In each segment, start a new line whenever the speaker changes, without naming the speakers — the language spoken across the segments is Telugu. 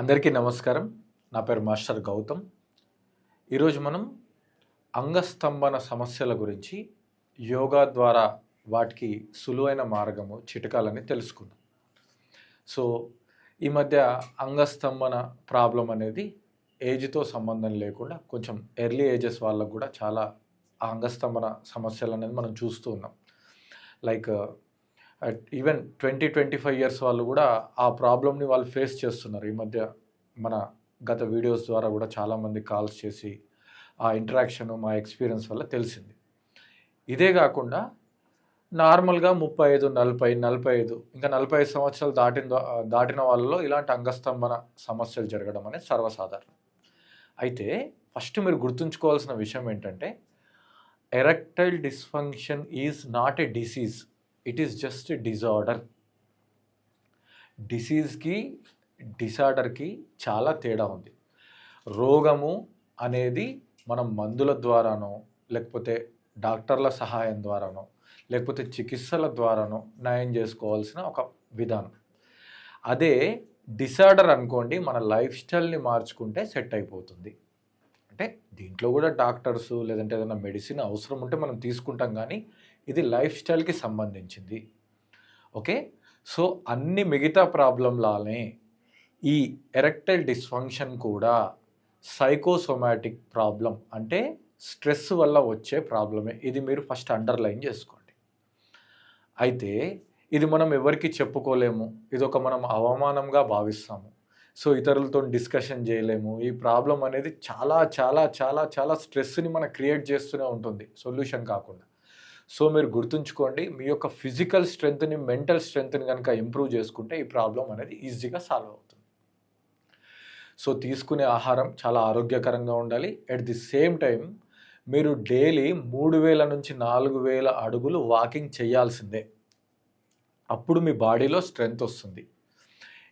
అందరికీ నమస్కారం. నా పేరు మాస్టర్ గౌతమ్. ఈరోజు మనం అంగస్తంభన సమస్యల గురించి యోగా ద్వారా వాటికి సులువైన మార్గము చిటకాలని తెలుసుకుందాం. సో ఈ మధ్య అంగస్తంభన ప్రాబ్లం అనేది ఏజ్తో సంబంధం లేకుండా కొంచెం ఎర్లీ ఏజెస్ వాళ్ళకు కూడా చాలా ఆ అంగస్తంభన సమస్యలు అనేది మనం చూస్తూ ఉన్నాం. Like even twenty twenty five years వాళ్ళు కూడా ఆ ప్రాబ్లమ్ని వాళ్ళు ఫేస్ చేస్తున్నారు ఈ మధ్య మన గత వీడియోస్ ద్వారా కూడా చాలామంది కాల్స్ చేసి ఆ ఇంటరాక్షన్ మా ఎక్స్పీరియన్స్ వల్ల తెలిసింది. ఇదే కాకుండా నార్మల్గా ముప్పై ఐదు నలభై నలభై ఐదు ఇంకా నలభై ఐదు సంవత్సరాలు దాటిన దాటిన వాళ్ళలో ఇలాంటి అంగస్తంభన సమస్యలు జరగడం అనేది సర్వసాధారణం. అయితే ఫస్ట్ మీరు గుర్తుంచుకోవాల్సిన విషయం ఏంటంటే erectile dysfunction is not a disease it is just disorder. డిసీజ్కి డిసార్డర్కి చాలా తేడా ఉంది. రోగము అనేది మనం మందుల ద్వారానో లేకపోతే డాక్టర్ల సహాయం ద్వారానో లేకపోతే చికిత్సల ద్వారానో నయం చేసుకోవాల్సిన ఒక విధానం. అదే డిసార్డర్ అనుకోండి మన లైఫ్ స్టైల్ని మార్చుకుంటే సెట్ అయిపోతుంది. అంటే దీంట్లో కూడా డాక్టర్స్ లేదంటే ఏదైనా మెడిసిన్ అవసరం ఉంటే మనం తీసుకుంటాం కానీ ఇది లైఫ్ స్టైల్కి సంబంధించింది. ఓకే? సో అన్ని మిగతా ప్రాబ్లంలానే ఈ ఎరెక్టైల్ డిస్ఫంక్షన్ కూడా సైకోసోమాటిక్ ప్రాబ్లం అంటే స్ట్రెస్ వల్ల వచ్చే ప్రాబ్లమే. ఇది మీరు ఫస్ట్ అండర్లైన్ చేసుకోండి. అయితే ఇది మనం ఎవరికి చెప్పుకోలేము. ఇది ఒక మనం అవమానంగా భావిస్తాము. సో ఇతరులతో డిస్కషన్ చేయలేము. ఈ ప్రాబ్లం అనేది చాలా చాలా చాలా చాలా స్ట్రెస్ని మనం క్రియేట్ చేస్తూనే ఉంటుంది. సొల్యూషన్ కాకుండా. సో మీరు గుర్తుంచుకోండి మీ యొక్క ఫిజికల్ స్ట్రెంగ్త్ని మెంటల్ స్ట్రెంగ్త్ని కనుక ఇంప్రూవ్ చేసుకుంటే ఈ ప్రాబ్లం అనేది ఈజీగా సాల్వ్ అవుతుంది. సో తీసుకునే ఆహారం చాలా ఆరోగ్యకరంగా ఉండాలి. అట్ ది సేమ్ టైం మీరు డైలీ మూడు వేల నుంచి నాలుగు వేల అడుగులు వాకింగ్ చేయాల్సిందే. అప్పుడు మీ బాడీలో స్ట్రెంగ్త్ వస్తుంది.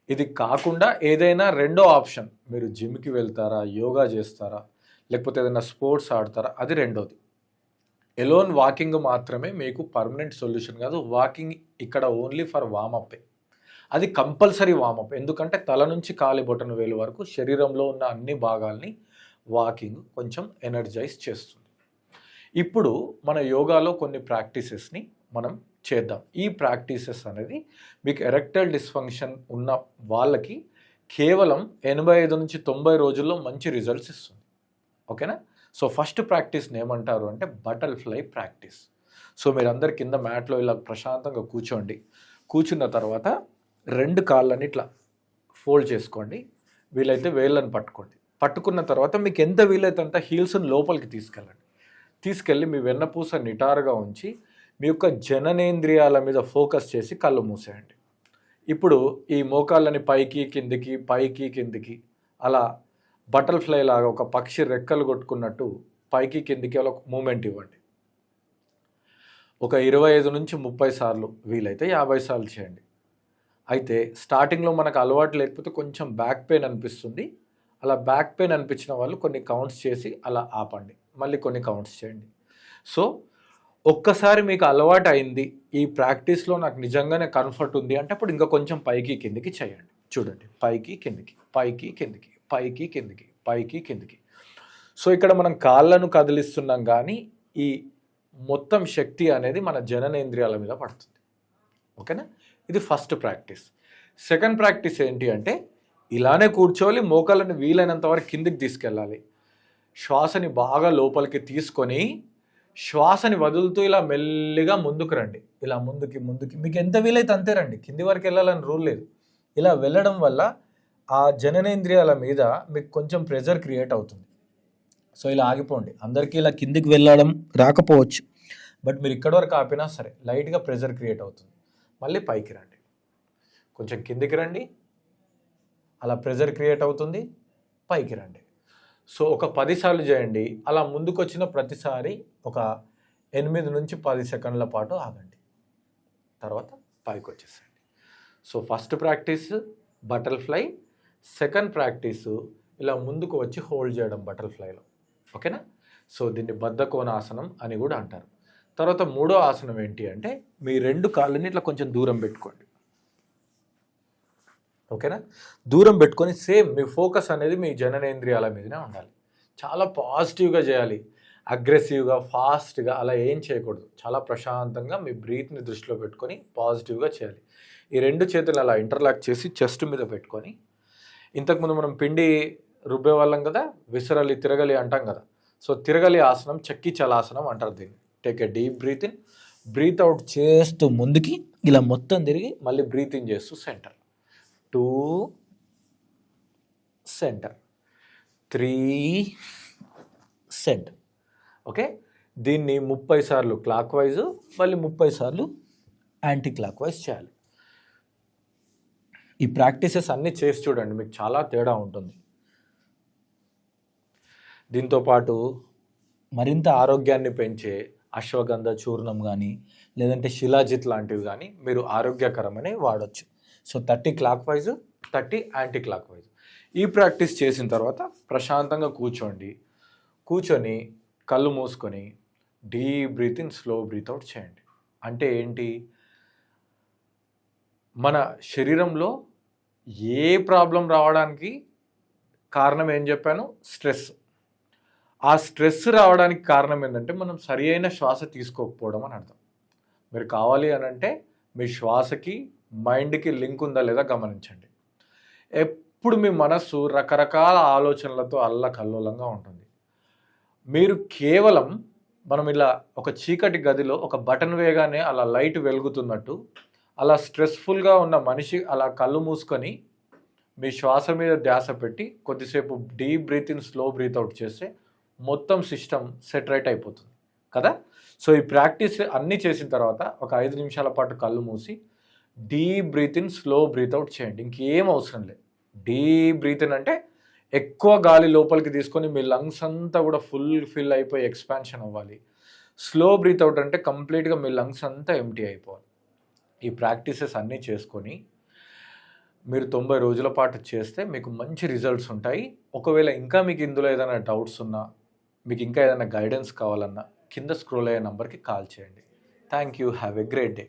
ఇది కాకుండా ఏదైనా రెండో ఆప్షన్ మీరు జిమ్కి వెళ్తారా యోగా చేస్తారా లేకపోతే ఏదైనా స్పోర్ట్స్ ఆడతారా అది రెండోది. ఎలోన్ వాకింగ్ మాత్రమే మీకు పర్మనెంట్ సొల్యూషన్ కాదు వాకింగ్ ఇక్కడ ఓన్లీ ఫర్ వామప్ అది కంపల్సరీ వామప్. ఎందుకంటే తల నుంచి కాలి బొటన వేలు వరకు శరీరంలో ఉన్న అన్ని భాగాల్ని వాకింగ్ కొంచెం ఎనర్జైజ్ చేస్తుంది. ఇప్పుడు మన యోగాలో కొన్ని ప్రాక్టీసెస్ని మనం చేద్దాం. ఈ ప్రాక్టీసెస్ అనేది మీకు ఎరెక్టైల్ డిస్ఫంక్షన్ ఉన్న వాళ్ళకి కేవలం ఎనభై ఐదు నుంచి తొంభై రోజుల్లో మంచి రిజల్ట్స్ ఇస్తుంది. ఓకేనా? సో ఫస్ట్ ప్రాక్టీస్ని ఏమంటారు అంటే బటర్ఫ్లై ప్రాక్టీస్. సో మీరందరు కింద మ్యాట్లో ఇలా ప్రశాంతంగా కూర్చోండి. కూర్చున్న తర్వాత రెండు కాళ్ళని ఇట్లా ఫోల్డ్ చేసుకోండి. వీలైతే వేళ్ళని పట్టుకోండి. పట్టుకున్న తర్వాత మీకు ఎంత వీలైతే అంత హీల్స్ని లోపలికి తీసుకెళ్ళండి. తీసుకెళ్ళి మీ వెన్నపూస నిటారుగా ఉంచి మీ యొక్క జననేంద్రియాల మీద ఫోకస్ చేసి కళ్ళు మూసేయండి. ఇప్పుడు ఈ మోకాళ్ళని పైకి కిందికి పైకి కిందికి అలా బటర్ఫ్లై లాగా ఒక పక్షి రెక్కలు కొట్టుకున్నట్టు పైకి కిందికి అలా ఒక మూమెంట్ ఇవ్వండి. ఒక ఇరవై ఐదు నుంచి ముప్పై సార్లు వీలైతే యాభై సార్లు చేయండి. అయితే స్టార్టింగ్లో మనకు అలవాటు లేకపోతే కొంచెం బ్యాక్ పెయిన్ అనిపిస్తుంది. అలా బ్యాక్ పెయిన్ అనిపించిన వాళ్ళు కొన్ని కౌంట్స్ చేసి అలా ఆపండి. మళ్ళీ కొన్ని కౌంట్స్ చేయండి. సో ఒక్కసారి మీకు అలవాటు అయింది ఈ ప్రాక్టీస్లో నాకు నిజంగానే కంఫర్ట్ ఉంది అంటే అప్పుడు ఇంకా కొంచెం పైకి కిందికి చేయండి. చూడండి పైకి కిందికి పైకి కిందికి పైకి కిందికి పైకి కిందికి. సో ఇక్కడ మనం కాళ్ళను కదిలిస్తున్నాం కానీ ఈ మొత్తం శక్తి అనేది మన జననేంద్రియాల మీద పడుతుంది. ఓకేనా? ఇది ఫస్ట్ ప్రాక్టీస్. సెకండ్ ప్రాక్టీస్ ఏంటి అంటే ఇలానే కూర్చోవాలి మోకాళ్ళని వీలైనంత వరకు కిందికి తీసుకెళ్ళాలి. శ్వాసని బాగా లోపలికి తీసుకొని శ్వాసని వదులుతూ ఇలా మెల్లిగా ముందుకు రండి. ఇలా ముందుకి ముందుకి. మీకు ఎంత వీలైతే అంతే రండి. కింది వరకు వెళ్ళాలని రూల్ లేదు. ఇలా వెళ్ళడం వల్ల ఆ జననేంద్రియాల మీద మీకు కొంచెం ప్రెజర్ క్రియేట్ అవుతుంది. సో ఇలా ఆగిపోండి. అందరికీ ఇలా కిందికి వెళ్ళడం రాకపోవచ్చు. బట్ మీరు ఇక్కడి వరకు ఆపినా సరే లైట్గా ప్రెజర్ క్రియేట్ అవుతుంది. మళ్ళీ పైకి రండి. కొంచెం కిందికి రండి. అలా ప్రెజర్ క్రియేట్ అవుతుంది. పైకి రండి. సో ఒక పదిసార్లు చేయండి. అలా ముందుకు వచ్చిన ప్రతిసారి ఒక ఎనిమిది నుంచి పది సెకండ్ల పాటు ఆగండి. తర్వాత పైకి వచ్చేసండి so first practice butterfly. Second practice ఇలా ముందుకు వచ్చి హోల్డ్ చేయడం బటర్ఫ్లైలో. ఓకేనా? సో దీన్ని బద్ధకోణాసనం అని కూడా అంటారు. తర్వాత మూడో ఆసనం ఏంటి అంటే మీ రెండు కాళ్ళని ఇట్లా కొంచెం దూరం పెట్టుకోండి. ఓకేనా? దూరం పెట్టుకొని సేమ్ మీ ఫోకస్ అనేది మీ జననేంద్రియాల మీదనే ఉండాలి. చాలా పాజిటివ్గా చేయాలి. అగ్రెసివ్గా ఫాస్ట్గా అలా ఏం చేయకూడదు. చాలా ప్రశాంతంగా మీ బ్రీత్ని దృష్టిలో పెట్టుకొని పాజిటివ్గా చేయాలి. ఈ రెండు చేతులు అలా ఇంటర్లాక్ చేసి చెస్ట్ మీద పెట్టుకొని ఇంతకుముందు మనం పిండి రుబ్బే వాళ్ళం కదా విసరలి తిరగలి అంటాం కదా. సో తిరగలి ఆసనం చక్కి చలాసనం అంటారు దీన్ని. Take a deep breath in breath out చేస్తూ ముందుకి ఇలా మొత్తం తిరిగి మళ్ళీ బ్రీత్ ఇన్ చేస్తూ centre two centre three centre okay దీన్ని ముప్పై సార్లు క్లాక్ వైజ్ మళ్ళీ ముప్పై సార్లు యాంటీ క్లాక్ వైజ్ చేయాలి. ఈ ప్రాక్టీసెస్ అన్నీ చేసి చూడండి మీకు చాలా తేడా ఉంటుంది. దీంతోపాటు మరింత ఆరోగ్యాన్ని పెంచే అశ్వగంధ చూర్ణం కానీ లేదంటే శిలాజిత్ లాంటివి కానీ మీరు ఆరోగ్యకరమనే వాడచ్చు. So thirty clockwise thirty anticlockwise. ఈ ప్రాక్టీస్ చేసిన తర్వాత ప్రశాంతంగా కూర్చోండి. కూర్చొని కళ్ళు మూసుకొని deep breath in slow breath out చేయండి. అంటే ఏంటి? మన శరీరంలో ఏ ప్రాబ్లం రావడానికి కారణం ఏం చెప్పాను? స్ట్రెస్. ఆ స్ట్రెస్ రావడానికి కారణం ఏంటంటే మనం సరి అయిన శ్వాస తీసుకోకపోవడం అని అర్థం. మీరు కావాలి అని అంటే మీ శ్వాసకి మైండ్కి లింక్ ఉందా లేదా గమనించండి. ఎప్పుడు మీ మనస్సు రకరకాల ఆలోచనలతో అల్లకల్లోలంగా ఉంటుంది. మీరు కేవలం మనం ఇలా ఒక చీకటి గదిలో ఒక బటన్ వేగానే అలా లైట్ వెలుగుతున్నట్టు అలా స్ట్రెస్ఫుల్గా ఉన్న మనిషి అలా కళ్ళు మూసుకొని మీ శ్వాస మీద ధ్యాస పెట్టి కొద్దిసేపు deep breath in slow breath out చేస్తే మొత్తం సిస్టమ్ సెటరేట్ అయిపోతుంది. కదా? సో ఈ ప్రాక్టీస్ అన్నీ చేసిన తర్వాత ఒక ఐదు నిమిషాల పాటు కళ్ళు మూసి deep breath in slow breath out చేయండి. ఇంకేం అవసరం లేదు. డీప్ బ్రీత్ ఇన్ అంటే ఎక్కువ గాలి లోపలికి తీసుకొని మీ లంగ్స్ అంతా కూడా ఫుల్ ఫిల్ అయిపోయి ఎక్స్పాన్షన్ అవ్వాలి. స్లో బ్రీత్ అవుట్ అంటే కంప్లీట్గా మీ లంగ్స్ అంతా ఎంటీ అయిపోవాలి. ఈ ప్రాక్టీసెస్ అన్నీ చేసుకొని మీరు తొంభై రోజుల పాటు చేస్తే మీకు మంచి రిజల్ట్స్ ఉంటాయి. ఒకవేళ ఇంకా మీకు ఇందులో ఏదైనా డౌట్స్ ఉన్నా మీకు ఇంకా ఏదైనా గైడెన్స్ కావాలన్నా కింద స్క్రోల్ అయ్యే నెంబర్కి కాల్ చేయండి. Thank you have a great day